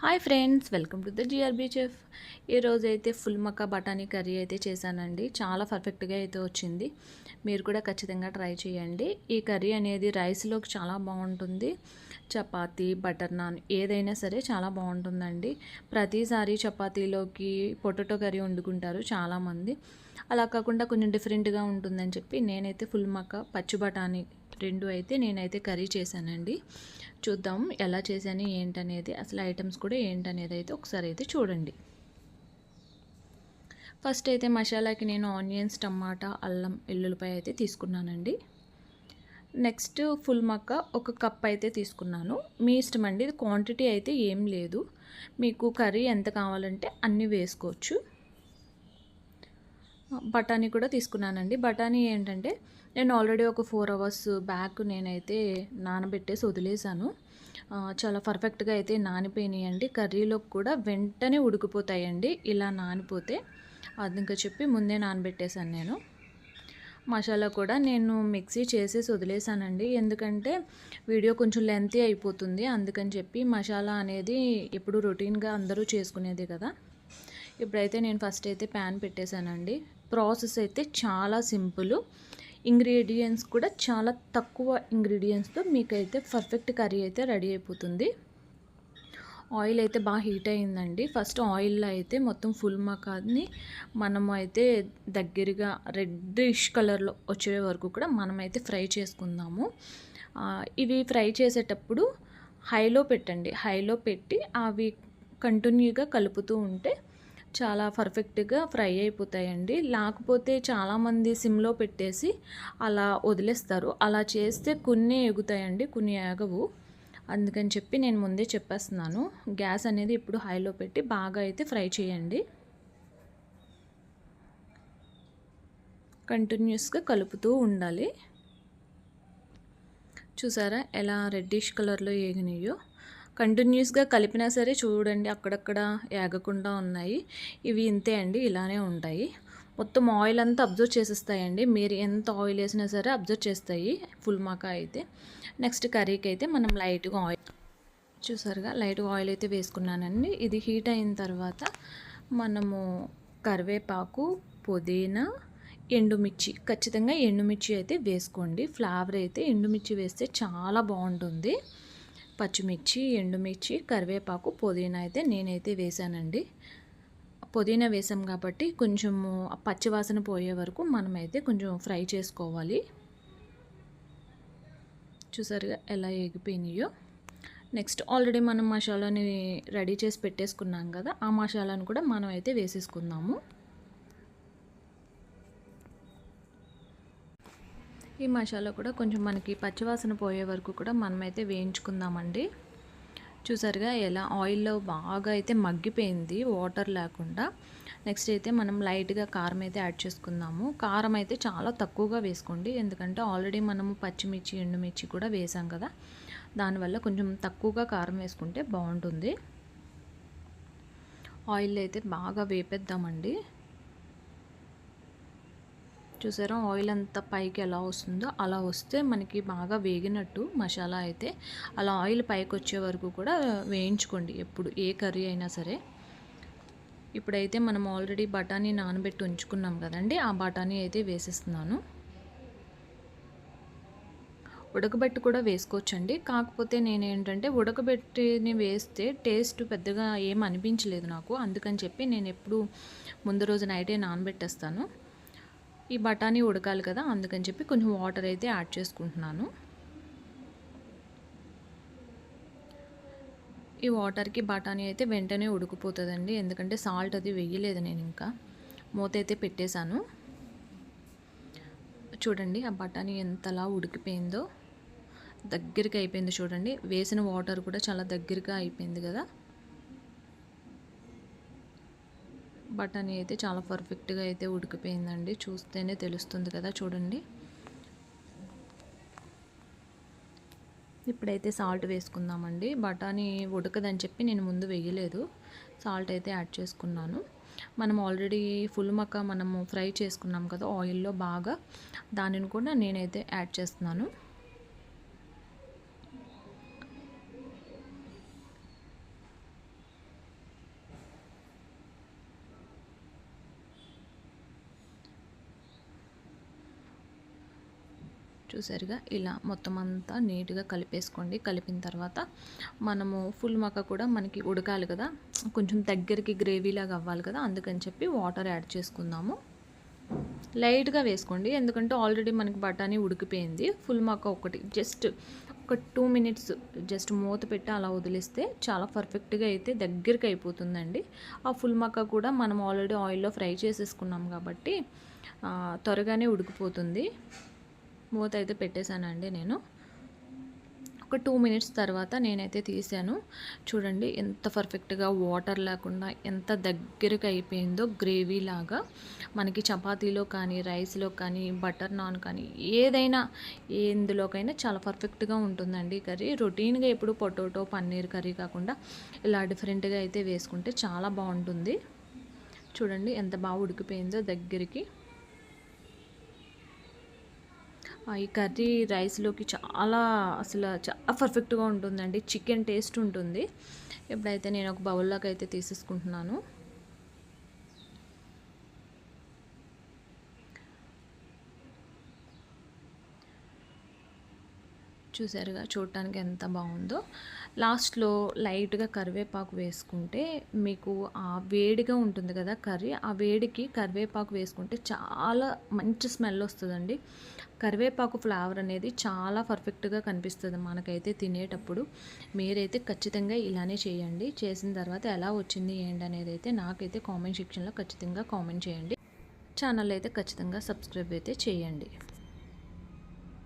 Hi friends welcome to the GRB chef ఈరోజు అయితే full మక్క బఠానీ కర్రీ అయితే చేశానండి. చాలా పర్ఫెక్ట్గా అయితే వచ్చింది. మీరు కూడా ఖచ్చితంగా ట్రై చేయండి. ఈ కర్రీ అనేది రైస్లోకి చాలా బాగుంటుంది. చపాతీ బటర్ నాన్ ఏదైనా సరే చాలా బాగుంటుందండి. ప్రతిసారి చపాతీలోకి పొటాటో కర్రీ వండుకుంటారు చాలామంది. అలా కాకుండా కొంచెం డిఫరెంట్గా ఉంటుందని చెప్పి నేనైతే ఫుల్ మక్క పచ్చి బఠానీ రెండు అయితే నేనైతే కర్రీ చేశానండి. చూద్దాం ఎలా చేశాను ఏంటనేది అసలు ఐటమ్స్ కూడా ఏంటనేది అయితే ఒకసారి అయితే చూడండి. ఫస్ట్ అయితే మసాలాకి నేను ఆనియన్స్ టమాటా అల్లం ఎల్లుల్లిపాయ అయితే తీసుకున్నానండి. నెక్స్ట్ ఫుల్ మక్క ఒక కప్ అయితే తీసుకున్నాను. మీ ఇష్టం అండి క్వాంటిటీ అయితే ఏం లేదు. మీకు కర్రీ ఎంత కావాలంటే అన్నీ వేసుకోవచ్చు. బఠానీ కూడా తీసుకున్నానండి. బఠానీ ఏంటంటే నేను ఆల్రెడీ ఒక ఫోర్ అవర్స్ బ్యాక్ నేనైతే నానబెట్టేసి వదిలేసాను చాలా పర్ఫెక్ట్గా అయితే నానిపోయినాయండి. కర్రీలో కూడా వెంటనే ఉడికిపోతాయండి. ఇలా నానిపోతే అది ఇంకా చెప్పి ముందే నానబెట్టేశాను నేను. మసాలా కూడా నేను మిక్సీ చేసేసి వదిలేసానండి ఎందుకంటే వీడియో కొంచెం లెంతీ అయిపోతుంది. అందుకని చెప్పి మసాలా అనేది ఎప్పుడు రొటీన్గా అందరూ చేసుకునేది కదా. ఇప్పుడైతే నేను ఫస్ట్ అయితే ప్యాన్ పెట్టేశానండి. ప్రాసెస్ అయితే చాలా సింపుల్. ఇంగ్రీడియంట్స్ కూడా చాలా తక్కువ ఇంగ్రీడియంట్స్తో మీకైతే పర్ఫెక్ట్ కర్రీ అయితే రెడీ అయిపోతుంది. ఆయిల్ అయితే బాగా హీట్ అయిందండి. ఫస్ట్ ఆయిల్లో అయితే మొత్తం ఫుల్ మకాని మనం అయితే దగ్గరగా రెడ్డిష్ కలర్లో వచ్చే వరకు కూడా మనమైతే ఫ్రై చేసుకుందాము. ఇవి ఫ్రై చేసేటప్పుడు హైలో పెట్టండి. హైలో పెట్టి అవి కంటిన్యూగా కలుపుతూ ఉంటే చాలా పర్ఫెక్ట్గా ఫ్రై అయిపోతాయండి. లేకపోతే చాలామంది సిమ్లో పెట్టేసి అలా వదిలేస్తారు. అలా చేస్తే కొన్ని ఎగుతాయండి కొన్ని ఎగవు అందుకని చెప్పి నేను ముందే చెప్పేస్తున్నాను. గ్యాస్ అనేది ఇప్పుడు హైలో పెట్టి బాగా అయితే ఫ్రై చేయండి. కంటిన్యూస్గా కలుపుతూ ఉండాలి. చూసారా ఎలా రెడ్డిష్ కలర్లో ఏగినాయో? కంటిన్యూస్గా కలిపినా సరే చూడండి అక్కడక్కడ ఏగకుండా ఉన్నాయి. ఇవి ఇంతే అండి ఇలానే ఉంటాయి. మొత్తం ఆయిల్ అంతా అబ్జర్వ్ చేసేస్తాయండి. మీరు ఎంత ఆయిల్ వేసినా సరే అబ్జర్వ్ చేస్తాయి ఫుల్ మాకా అయితే. నెక్స్ట్ కర్రీకి అయితే మనం లైట్గా ఆయిల్ చూసారుగా లైట్గా ఆయిల్ అయితే వేసుకున్నానండి. ఇది హీట్ అయిన తర్వాత మనము కరివేపాకు పుదీనా ఎండుమిర్చి ఖచ్చితంగా ఎండుమిర్చి అయితే వేసుకోండి. ఫ్లేవర్ అయితే ఎండుమిర్చి వేస్తే చాలా బాగుంటుంది. పచ్చిమిర్చి ఎండుమిర్చి కరివేపాకు పుదీనా అయితే నేనైతే వేసానండి పుదీనా వేసాం కాబట్టి కొంచెము పచ్చివాసన పోయే వరకు మనమైతే కొంచెం ఫ్రై చేసుకోవాలి. చూసారుగా ఎలా ఎగిపోయినాయో నెక్స్ట్ ఆల్రెడీ మనం మసాలాని రెడీ చేసి పెట్టేసుకున్నాం కదా ఆ మసాలాను కూడా మనం అయితే వేసేసుకుందాము. ఈ మసాలా కూడా కొంచెం మనకి పచ్చివాసన పోయే వరకు కూడా మనమైతే వేయించుకుందామండి. చూసారుగా ఎలా ఆయిల్లో బాగా అయితే మగ్గిపోయింది వాటర్ లేకుండా. నెక్స్ట్ అయితే మనం లైట్గా కారం అయితే యాడ్ చేసుకుందాము. కారం అయితే చాలా తక్కువగా వేసుకోండి. ఎందుకంటే ఆల్రెడీ మనము పచ్చిమిర్చి ఎండుమిర్చి కూడా వేసాం కదా. దానివల్ల కొంచెం తక్కువగా కారం వేసుకుంటే బాగుంటుంది. ఆయిల్ అయితే బాగా వేపేద్దామండి. చూసారా? ఆయిల్ అంతా పైకి ఎలా వస్తుందో అలా వస్తే మనకి బాగా వేగినట్టు మసాలా అయితే అలా ఆయిల్ పైకి వచ్చే వరకు కూడా వేయించుకోండి ఎప్పుడు ఏ కర్రీ అయినా సరే. ఇప్పుడైతే మనం ఆల్రెడీ బఠానీ నానబెట్టి ఉంచుకున్నాం కదండి ఆ బఠానీ అయితే వేసేస్తున్నాను. ఉడకబెట్టి కూడా వేసుకోవచ్చండి కాకపోతే నేను ఏంటంటే ఉడకబెట్టిని వేస్తే టేస్ట్ పెద్దగా ఏం అనిపించలేదు నాకు అందుకని చెప్పి నేను ఎప్పుడు ముందు రోజు నైటే నానబెట్టేస్తాను. ఈ బఠానీ ఉడకాలి కదా అందుకని చెప్పి కొంచెం వాటర్ అయితే యాడ్ చేసుకుంటున్నాను. ఈ వాటర్కి బఠానీ అయితే వెంటనే ఉడికిపోతుందండి ఎందుకంటే సాల్ట్ అది వేయలేదు నేను ఇంకా. మూత అయితే పెట్టేశాను. చూడండి ఆ బఠానీ ఎంతలా ఉడికిపోయిందో. దగ్గరికి అయిపోయింది చూడండి వేసిన వాటర్ కూడా చాలా దగ్గరగా అయిపోయింది కదా. బఠానీ అయితే చాలా పర్ఫెక్ట్గా అయితే ఉడికిపోయిందండి. చూస్తేనే తెలుస్తుంది కదా చూడండి. ఇప్పుడైతే సాల్ట్ వేసుకుందామండి. బఠానీ ఉడకదని చెప్పి నేను ముందు వేయలేదు. సాల్ట్ అయితే యాడ్ చేసుకున్నాను. మనం ఆల్రెడీ ఫుల్ మక్క మనము ఫ్రై చేసుకున్నాం కదా ఆయిల్లో బాగా. దానిని కూడా నేనైతే యాడ్ చేస్తున్నాను. చూసారుగా. ఇలా మొత్తం అంతా నీట్గా కలిపేసుకోండి. కలిపిన తర్వాత మనము ఫుల్ మక్క కూడా మనకి ఉడకాలి కదా. కొంచెం దగ్గరికి గ్రేవీలాగా అవ్వాలి కదా. అందుకని చెప్పి వాటర్ యాడ్ చేసుకుందాము. లైట్గా వేసుకోండి. ఎందుకంటే ఆల్రెడీ మనకి బఠానీ ఉడికిపోయింది. ఫుల్ మక్క ఒకటి జస్ట్ ఒక టూ మినిట్స్ జస్ట్ మూత పెట్టి అలా వదిలిస్తే చాలా పర్ఫెక్ట్గా అయితే దగ్గరికి అయిపోతుందండి. ఆ ఫుల్ మక్క కూడా మనం ఆల్రెడీ ఆయిల్లో ఫ్రై చేసేసుకున్నాం కాబట్టి త్వరగానే ఉడికిపోతుంది. మూత అయితే పెట్టేశానండి నేను. ఒక టూ మినిట్స్ తర్వాత నేనైతే తీసాను. చూడండి ఎంత పర్ఫెక్ట్గా వాటర్ లేకుండా ఎంత దగ్గరకు అయిపోయిందో గ్రేవీ లాగా. మనకి చపాతీలో కానీ రైస్లో కానీ బటర్ నాన్ కానీ ఏదైనా ఎందులోకైనా చాలా పర్ఫెక్ట్గా ఉంటుందండి కర్రీ. రొటీన్గా ఎప్పుడు పొటాటో పన్నీర్ కర్రీ కాకుండా ఇలా డిఫరెంట్గా అయితే వేసుకుంటే చాలా బాగుంటుంది. చూడండి ఎంత బాగా ఉడికిపోయిందో దగ్గరికి ఆ, ఈ కర్రీ రైస్లోకి చాలా అసలు చాలా పర్ఫెక్ట్గా ఉంటుందండి. చికెన్ టేస్ట్ ఉంటుంది. ఇప్పుడైతే నేను ఒక బౌల్లోకి అయితే తీసేసుకుంటున్నాను. చూసారుగా చూడటానికి ఎంత బాగుందో. లాస్ట్లో లైట్గా కరివేపాకు వేసుకుంటే మీకు ఆ వేడిగా ఉంటుంది కదా కర్రీ ఆ వేడికి కరివేపాకు వేసుకుంటే చాలా మంచి స్మెల్ వస్తుందండి. కరివేపాకు ఫ్లేవర్ అనేది చాలా పర్ఫెక్ట్గా కనిపిస్తుంది మనకైతే తినేటప్పుడు. మీరైతే ఖచ్చితంగా ఇలానే చేయండి. చేసిన తర్వాత ఎలా వచ్చింది ఏంటి అనేది అయితే నాకైతే కామెంట్ సెక్షన్లో ఖచ్చితంగా కామెంట్ చేయండి. ఛానల్ అయితే ఖచ్చితంగా సబ్స్క్రైబ్ అయితే చేయండి.